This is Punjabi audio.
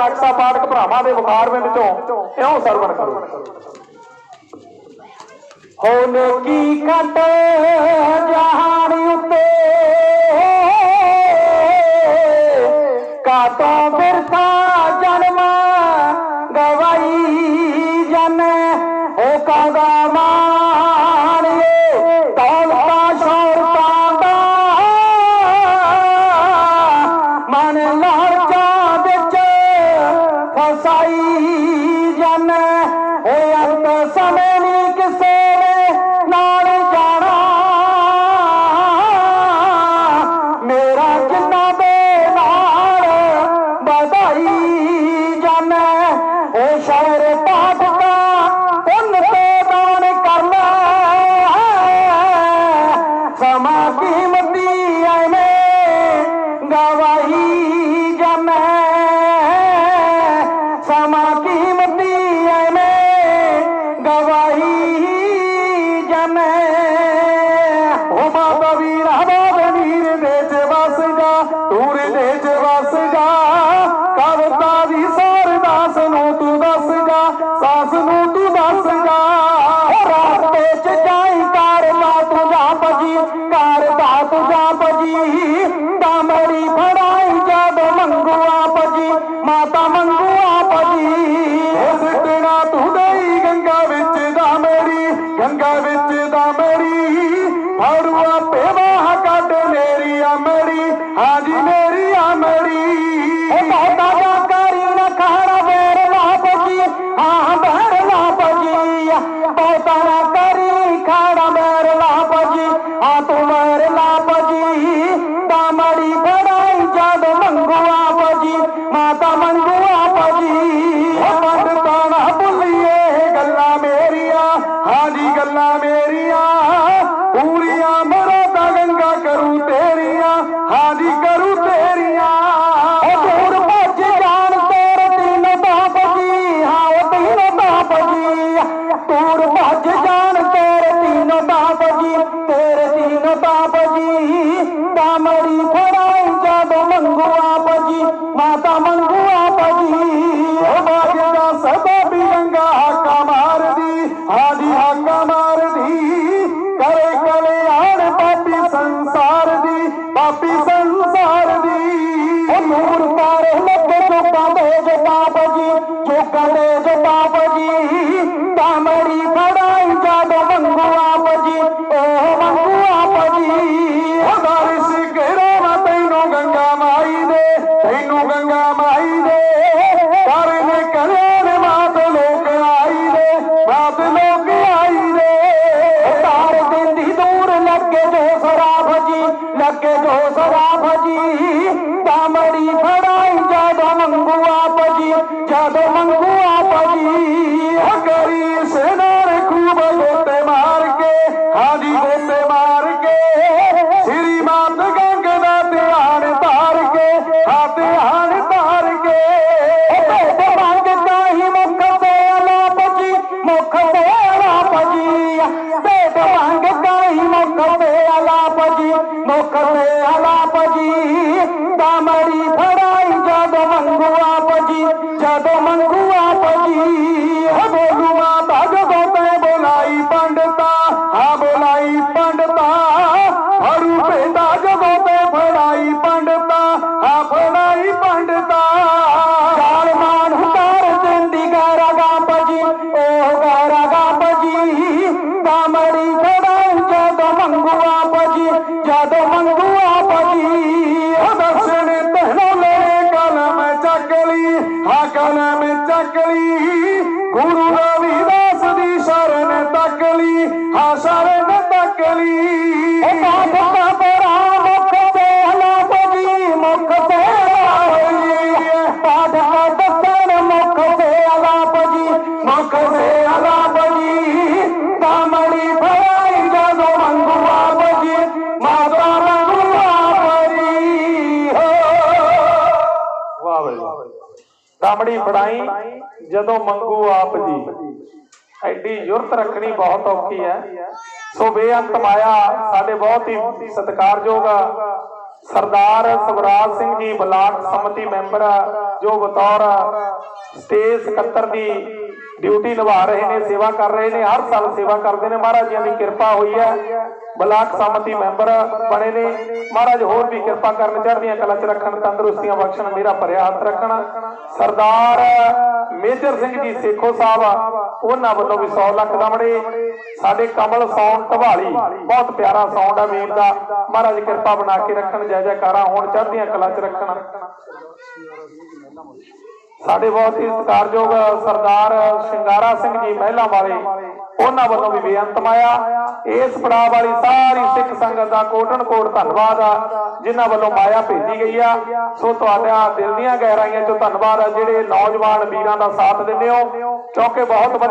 ਨਾਟਕਾ ਪਾਠਕ ਭਰਾਵਾਂ ਦੇ ਮੁਖਾਰਵੇਂ ਵਿੱਚੋਂ ਇਉਂ ਸਰਵਣ ਕਰੋ। ਹੋਣ ਕੀ ਕਟੇ ਜਹਾਨ ਉੱਤੇ ਸਮੇਂ ਨਹੀਂ ਕਿਸੇ ਨੇ ਨਾਲ ਜਾਣਾ। ਮੇਰਾ ਜਿੰਨਾ ਦੇ ਨਾਲ ਵਧਾਈ ਜਾਣਾ। ਉਹ ਸ਼ਾਇਰ ਕਰਨਾ। ਸਮਾ ਕੀਮਤ ಮನ আল্লাহ مارگي حالي ماري شرينگ تاري هاڻي تاري پيٽ رنگ تائين مک پک مو پجي وانگ تائين مک ۾ اعليٰ پجي مک ۾ اعليٰ پجي طعام ಮಕರೆ ਔਖੀ ਹੈ। ਸੋ ਬੇਅੰਤ ਮਾਇਆ ਸਾਡੇ ਬਹੁਤ ਹੀ ਸਤਿਕਾਰਯੋਗ ਸਰਦਾਰ ਸਵਰਾਜ ਸਿੰਘ ਜੀ ਬਲਾਕ ਸਮਿਤੀ ਮੈਂਬਰ ਜੋ ਬਤੌਰ ਸਟੇਜ ਸਕੱਤਰ ਦੀ ਡਿਊਟੀ ਨਿਭਾ ਰਹੇ ਨੇ, ਸੇਵਾ ਕਰ ਰਹੇ ਨੇ, ਹਰ ਸਾਲ ਸੇਵਾ ਕਰਦੇ ਨੇ। ਮਹਾਰਾਜ ਜੀ ਦੀ ਕਿਰਪਾ ਹੋਈ ਹੈ। ਬਲਾਕ ਸਮਿਤੀ ਮੈਂਬਰ ਬਣੇ ਨੇ। ਮਹਾਰਾਜ ਹੋਰ ਵੀ ਕਿਰਪਾ ਕਰਨ, ਚੜ੍ਹਦੀਆਂ ਕਲਾ ਚ ਰੱਖਣ, ਤੰਦਰੁਸਤੀਆਂ ਬਖਸ਼ਣ, ਮੇਰਾ ਭਰਿਆ ਹੱਥ ਰੱਖਣ। ਸਰਦਾਰ ਮੇਜਰ ਸਿੰਘ ਜੀ ਸੇਖੋ ਸਾਹਿਬ, ਉਹਨਾਂ ਵੱਲੋਂ ਵੀ 100 ਲੱਖ ਦਾ ਮੜੇ ਸਾਡੇ ਕਮਲ ਸੌਂਡ ਢਵਾਲੀ, ਬਹੁਤ ਪਿਆਰਾ ਸੌਂਡ ਆ ਵੀਰ ਦਾ। ਮਹਾਰਾਜ ਕਿਰਪਾ ਬਣਾ ਕੇ ਰੱਖਣ, ਜੈ ਜੈਕਾਰਾਂ ਹੋਣ, ਚੜ੍ਹਦੀਆਂ ਕਲਾ ਚ ਰੱਖਣ। ਸਾਡੇ ਬਹੁਤ ਹੀ ਸਤਿਕਾਰਯੋਗ ਸਰਦਾਰ ਸ਼ਿੰਗਾਰਾ ਸਿੰਘ ਜੀ ਮਹਿਲਾ ਵਾਲੇ, ਉਹਨਾਂ ਵੱਲੋਂ ਵੀ ਬੇਅੰਤ ਮਾਇਆ। ਇਸ ਪੜਾਅ ਵਾਲੀ ਸਾਰੀ ਸਿੱਖ ਸੰਗਤ ਦਾ ਕੋਟਨ ਕੋਟ ਧੰਨਵਾਦ ਆ, ਜਿਨ੍ਹਾਂ ਵੱਲੋਂ ਮਾਇਆ ਭੇਜੀ ਗਈ ਆ। ਸੋ ਤੁਹਾਡਾ ਦਿਲ ਦੀਆਂ ਗਹਿਰਾਈਆਂ ਚੋਂ ਧੰਨਵਾਦ ਆ, ਜਿਹੜੇ ਨੌਜਵਾਨ ਵੀਰਾਂ ਦਾ ਸਾਥ ਦਿੰਦੇ ਹੋ। ਕਿਉਂਕਿ ਬਹੁਤ ਵਧੀਆ